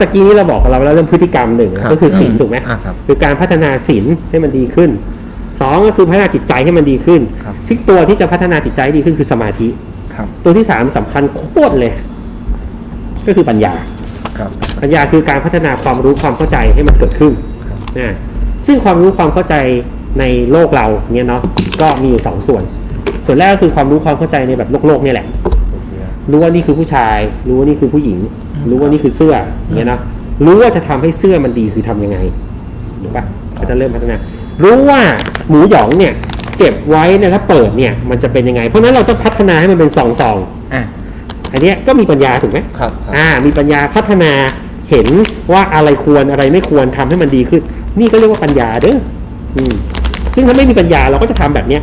ตะกี้นี้เราบอกกับเราแล้วเรื่องพฤติกรรมหนึ่งครับก็คือศีลถูกไหมอ่าครับคือการพัฒนาศีลให้มันดีขึ้นสองก็คือพัฒนาจิตใจให้มันดีขึ้นครับ ซึ่งตัวที่จะพัฒนาจิตใจให้ดีขึ้นคือสมาธิ ครับตัวที่สามสำคัญโคตรเลย ก็คือปัญญา ครับ ปัญญาคือการพัฒนาความรู้ความเข้าใจให้มันเกิดขึ้นครับ นะซึ่งความรู้ความเข้าใจในโลกเราเนี่ยเนาะก็มีอยู่สองส่วน ส่วนแรกก็คือความรู้ความเข้าใจในแบบโลกโลกๆเนี่ยแหละ รู้ว่านี่คือผู้ชาย รู้ว่านี่คือผู้หญิง รู้ว่านี่คือเสื้ออย่างเงี้ยเนาะรู้ว่าจะทำให้เสื้อมันดีคือทำยังไงถูกปะก็จะเริ่มพัฒนา รู้ว่าหมูหยองเนี่ย เก็บไว้เนี่ยถ้าเปิดเนี่ยมันจะเป็นยังไง เพราะฉะนั้นเราต้องพัฒนาให้มันเป็นซองซองอะๆอันเนี้ยก็มีปัญญาถูกไหมครับครับอ่า มีปัญญาพัฒนาเห็นว่าอะไรควรอะไรไม่ควรทำให้มันดีขึ้น นี่ก็เรียกว่าปัญญาเด้ออืมซึ่งถ้าไม่มีปัญญาเราก็จะทำแบบเนี้ย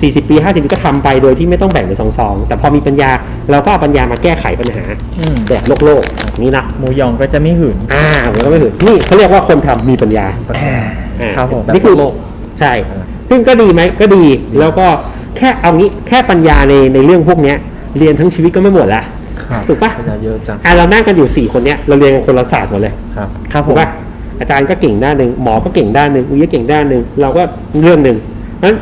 40 ปี 50 ปีก็ทำไปโดยที่ไม่ต้องแบ่งเป็นซองๆแต่พอมีปัญญาเราก็เอาปัญญามาแก้ไขปัญหาอืมแบบโลกโลกๆแบบนี้นะหมูยองก็จะไม่หืนอ่าผมก็ไม่ถึงนี่เขาเรียกว่าคนทำมีปัญญา อ่าครับผม นี่คือแบบโลกใช่ ซึ่งก็ดีไหมก็ดีแล้วก็แค่เอางี้แค่ปัญญาในในเรื่องพวกเนี้ย เรียนทั้งชีวิตก็ไม่หมดละ ครับถูกปะ ปัญญาเยอะจังอะเรานั่งกันอยู่สี่คนเนี้ยเราเรียนกันคนละศาสตร์หมดเลยครับครับผมว่าอาจารย์ก็เก่งด้านหนึ่งหมอก็เก่งด้านหนึ่งอุ้ยก็เก่งด้านหนึ่งเราก็เรื่องหนึ่งนั้น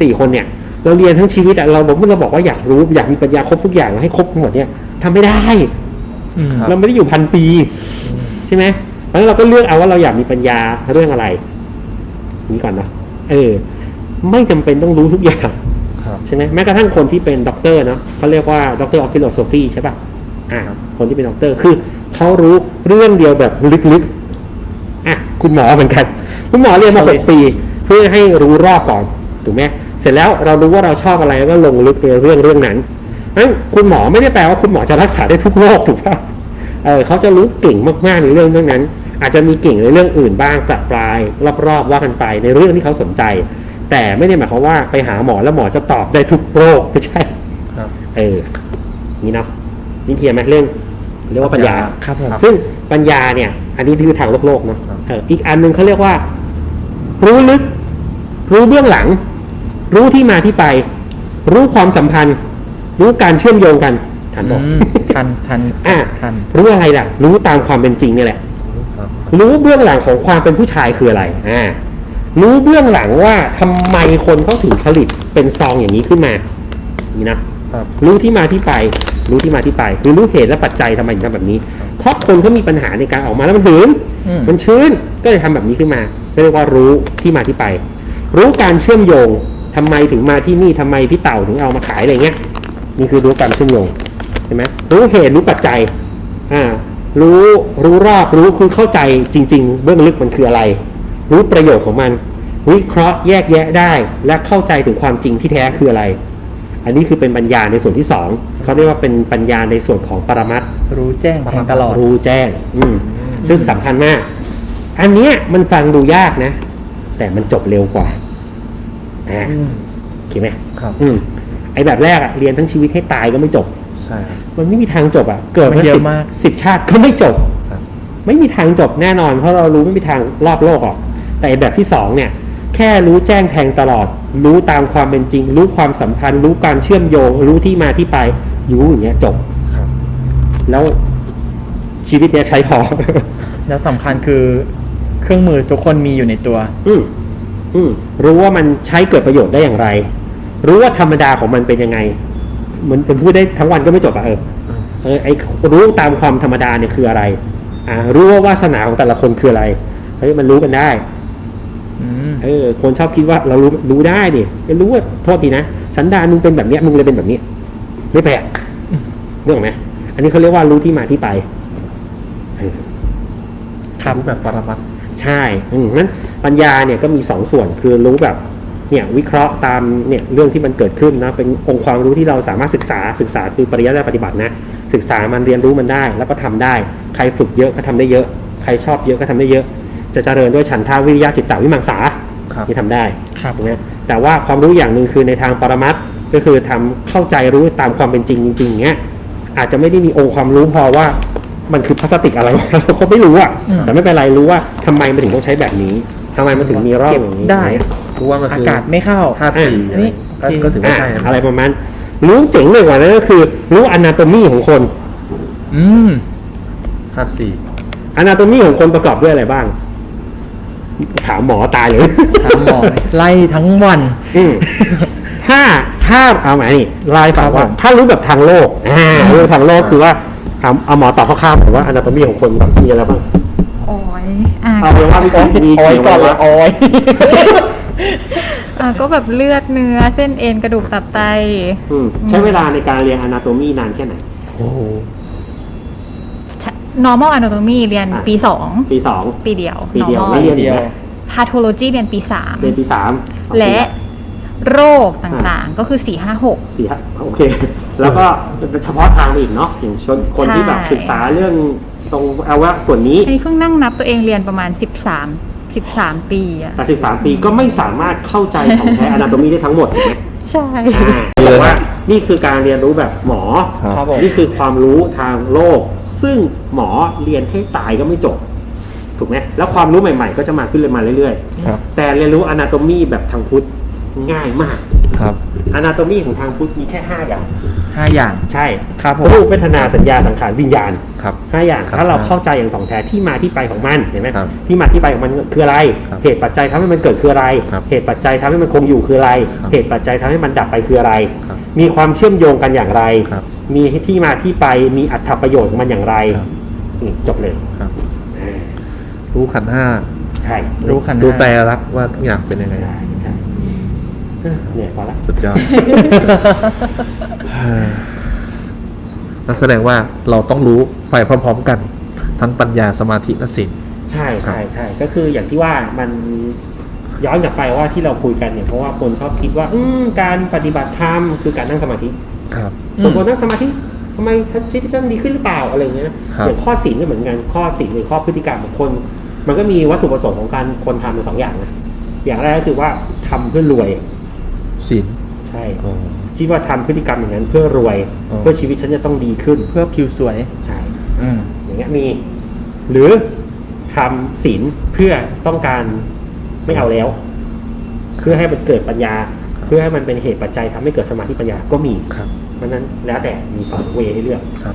สี่คนเนี่ย เราเรียนทั้งชีวิตอะเราบอกเราบอกว่าอยากรู้อยากมีปัญญาครบทุกอย่างให้ครบหมดเนี่ยทำไม่ได้อืมเราไม่ได้อยู่พันปีใช่ไหมเพราะฉะนั้นเราก็เลือกเอาว่าเราอยากมีปัญญาเรื่องอะไร นี้ก่อนเนาะเออ ไม่จำเป็นต้องรู้ทุกอย่างครับใช่ไหมแม้กระทั่งคนที่เป็นด็อกเตอร์เนาะเขาเรียกว่าด็อกเตอร์ออฟฟิโลโซฟีใช่ป่ะอ่าคนที่เป็นด็อกเตอร์คือเขารู้เรื่องเดียวแบบลึกๆอะคุณหมอเหมือนกัน คุณหมอเรียนมาหกปีเพื่อให้รู้รอบก่อนถูกไหม เสร็จแล้วเรารู้ว่าเราชอบอะไรแล้วก็ลงลึกในเรื่องเรื่องนั้นนั้นคุณหมอไม่ได้แปลว่าคุณหมอจะรักษาได้ทุกโรคถูกป่ะเออเขาจะรู้เก่งมากๆในเรื่องเรื่องนั้น อาจจะมีเก่งในเรื่องอื่นบ้างประปรายรอบๆว่ากันไปในเรื่องที่เขาสนใจ แต่ไม่ได้หมายความว่าไปหาหมอแล้วหมอจะตอบได้ทุกโรคไม่ใช่ครับเออนี่เนาะนี่เคลียร์ไหมเรื่องเรียกว่าปัญญาครับผมซึ่งปัญญาเนี่ย อันนี้คือทางโลกโลกๆเนาะครับเอออีกอันหนึงเขาเรียกว่า รู้ลึก รู้เบื้องหลัง รู้ที่มาที่ไป รู้ความสัมพันธ์ รู้การเชื่อมโยงกันทันบอกอืมทันทันอ่าทัน รู้อะไรล่ะ รู้ตามความเป็นจริงนี่แหละครับรู้เบื้องหลังของความเป็นผู้ชายคืออะไรอ่ารู้เบื้องหลังว่าทำไมคนเขาถึงผลิตเป็นซองอย่างนี้ขึ้นมา นี่นะครับรู้ที่มาที่ไป รู้ที่มาที่ไป คือรู้เหตุและปัจจัยทำไมถึงทำแบบนี้เพราะคนเขามีปัญหาในการออกมาแล้วมันหืนอืมมันชื้นก็เลยทำแบบนี้ขึ้นมาเรียกว่ารู้ที่มาที่ไป รู้การเชื่อมโยง ทำไมถึงมาที่นี่ทำไมพี่เต่าถึงเอามาขายอะไรเงี้ยนี่คือรู้การเชื่อมโยงใช่ไหมรู้เหตุรู้ปัจจัยอ่ารู้รู้รอบรู้คือเข้าใจจริง ๆ เบื้องลึกมันคืออะไร รู้ประโยชน์ของมัน วิเคราะห์แยกแยะได้ และเข้าใจถึงความจริงที่แท้คืออะไร อันนี้คือเป็นปัญญาในส่วนที่สองเขาเรียกว่าเป็นปัญญาในส่วนของปรมัตถ์รู้แจ้งแทงตลอดรู้แจ้ง อืมซึ่งสำคัญมาก อันเนี้ยมันฟังดูยากนะ แต่มันจบเร็วกว่า อ่าอืมโอเคไหมครับอืมไอแบบแรกอะเรียนทั้งชีวิตให้ตายก็ไม่จบ ใช่ครับ มันไม่มีทางจบอะเกิดมันเยอะสิบมาก สิบชาติก็ไม่จบ ครับ ไม่มีทางจบแน่นอน เพราะเรารู้ไม่มีทางรอบโลกหรอก แต่แบบที่สองเนี่ย แค่รู้แจ้งแทงตลอด รู้ตามความเป็นจริง รู้ความสัมพันธ์ รู้การเชื่อมโยง รู้ที่มาที่ไปรู้อย่างเงี้ยจบ ครับ แล้วชีวิตเนี้ยใช้พอ แล้วสำคัญคือเครื่องมือทุกคนมีอยู่ในตัว อืมอืม รู้ว่ามันใช้เกิดประโยชน์ได้อย่างไร รู้ว่าธรรมดาของมันเป็นยังไงเหมือนเป็นพูดได้ทั้งวันก็ไม่จบอะเออเออไอรู้ตามความธรรมดาเนี่ยคืออะไร อ่า รู้ว่าวาสนาของแต่ละคนคืออะไรเฮ้ยมันรู้กันได้อืมเออ คนชอบคิดว่าเรารู้รู้ได้ดิไม่รู้ว่าโทษทีนะสันดานมึงเป็นแบบเนี้ยมึงเลยเป็นแบบนี้ ไม่แปลกเรื่องไหมอันนี้เขาเรียกว่ารู้ที่มาที่ไปเออครับรู้แบบปรมัตถ์ ใช่อืมงั้นปัญญาเนี่ยก็มีสองส่วนคือรู้แบบเนี่ยวิเคราะห์ตามเนี่ยเรื่องที่มันเกิดขึ้นนะเป็นองค์ความรู้ที่เราสามารถศึกษาศึกษาคือปริยัติและปฏิบัตินะศึกษามันเรียนรู้มันได้ แล้วก็ทำได้ ใครฝึกเยอะก็ทำได้เยอะ ใครชอบเยอะก็ทำได้เยอะ จะเจริญด้วยฉันทาวิริยะจิตตวิมังสาครับที่ทำได้ครับถูกไหมแต่ว่าความรู้อย่างหนึ่งคือในทางปรมัตถ์ก็คือทำเข้าใจรู้ตามความเป็นจริงจริงๆอย่างเงี้ยอาจจะไม่ได้มีองค์ความรู้พอว่า มันคือพลาสติกอะไรวะเราก็ไม่รู้อะอืม แต่ไม่เป็นไรรู้ว่าทำไมมันถึงต้องใช้แบบนี้ทำไมมันถึงมีร่องเก็บอย่างนี้ได้ รู้ว่ามันอาคือกาศไม่เข้า ธาตุสี่อะนี่อะไรก็ก็ถือว่าอะใช่นะอะไรประมาณ รู้เจ๋งเลยกว่านั้นก็คือ รู้อนาโตมีของคนอืม ธาตุสี่อนาโตมีของคนประกอบด้วยอะไรบ้าง ถามหมอตายเลย ถามหมอเลยไล่ทั้งวัน อืมถ้าถ้าเอาไหมนี่ไลายฟังว่า ครับผมถ้ารู้แบบทางโลกอ่ารู้ทางโลกคือว่า เอาเอาหมอตอบคร่าวๆผมว่าอนาโตมีของคนแบบมีอะไรบ้าง โอ้ยอะเอาเป็นว่ามีมีโอ้ยก่อนเลยเขียนไว้ว่าโอ้ยอะก็แบบเลือดเนื้อเส้นเอ็นกระดูกตับไต อืมใช้เวลาในการเรียนอนาโตมีนานแค่ไหน โอ้โห normal anatomy เรียนอะ ปีสองปีสองปีเดียว ปีเดียว normal ไม่เรียนเดีอีกยวไหม pathology เรียนปีสามเรียนปีสามสองปีและโรคต่างๆ ก็คือสี่ห้าหกสี่ห้าโอเค แล้วก็เฉพาะทางไปอีกเนาะอย่างชนคนที่แบบใช่ศึกษาเรื่องตรงเอาว่าส่วนนี้อันนี้เพิ่งนั่งนับตัวเองเรียนประมาณสิบสามสิบสามปีอะแต่สิบสามปีก็ไม่สามารถเข้าใจของแท้อนาโตมีได้ทั้งหมดถูกไหมใช่อ่าแต่ว่านี่คือการเรียนรู้แบบหมอครับผมนี่คือความรู้ทางโลก ซึ่งหมอเรียนให้ตายก็ไม่จบ ถูกไหมแล้วความรู้ใหม่ๆ ก็จะมาขึ้นเลยมาเรื่อยครับๆแต่เรียนรู้อนาโตมีแบบทางพุทธง่ายมากครับ อนาโตมีของทางพุทธมีแค่ห้าอย่าง ห้าอย่าง ใช่ครับผมรูปเวทนาสัญญาสังขารวิญญาณครับ ห้าอย่างครับถ้าเราเข้าใจอย่างถ่องแท้ที่มาที่ไปของมันเห็นไหมครับที่มาที่ไปของมันคืออะไร ครับเหตุปัจจัยทำให้มันเกิดคืออะไร ครับเหตุปัจจัยทำให้มันคงอยู่คืออะไร ครับเหตุปัจจัยทำให้มันดับไปคืออะไร ครับมีความเชื่อมโยงกันอย่างไร ครับมีที่มาที่ไปมีอัตประโยชน์ของมันอย่างไรครับ นี่จบเลยครับ อ่ารู้ขันธ์ห้าใช่รู้ขันธ์รู้แต่รักว่าทุกอย่างเป็นยังไง ใช่ ใช่เออเนี่ยพอละสุดยอด นั่นแสดงว่าเราต้องรู้ไปพร้อมๆกัน ทั้งปัญญาสมาธิและศีล ใช่ใช่ใช่ก็คืออย่างที่ว่ามันย้อนกลับไปว่าที่เราคุยกันเนี่ยเพราะว่าคนชอบคิดว่า อืมการปฏิบัติธรรมคือการนั่งสมาธิครับส่วนคนนั่งสมาธิทำไมชีวิตท่านดีขึ้นหรือเปล่าอะไรอย่างเงี้ยนะครับอย่างข้อศีลก็เหมือนกันข้อศีลหรือข้อพฤติกรรมของคน มันก็มีวัตถุประสงค์ของการคนทำเป็นสองอย่างนะอย่างแรกก็คือว่าทำเพื่อรวย ศีลใช่อ๋อ คิดว่าทำพฤติกรรมอย่างนั้นเพื่อรวยอ๋อ เพื่อชีวิตฉันจะต้องดีขึ้นเพื่อผิวสวย ใช่ อืม อย่างเงี้ยมี หรือทำศีลเพื่อต้องการไม่เอาแล้ว เพื่อให้มันเกิดปัญญา เพื่อให้มันเป็นเหตุปัจจัยทำให้เกิดสมาธิปัญญาก็มีครับ เพราะฉะนั้นแล้วแต่มีสองเวย์ให้เลือก ครับ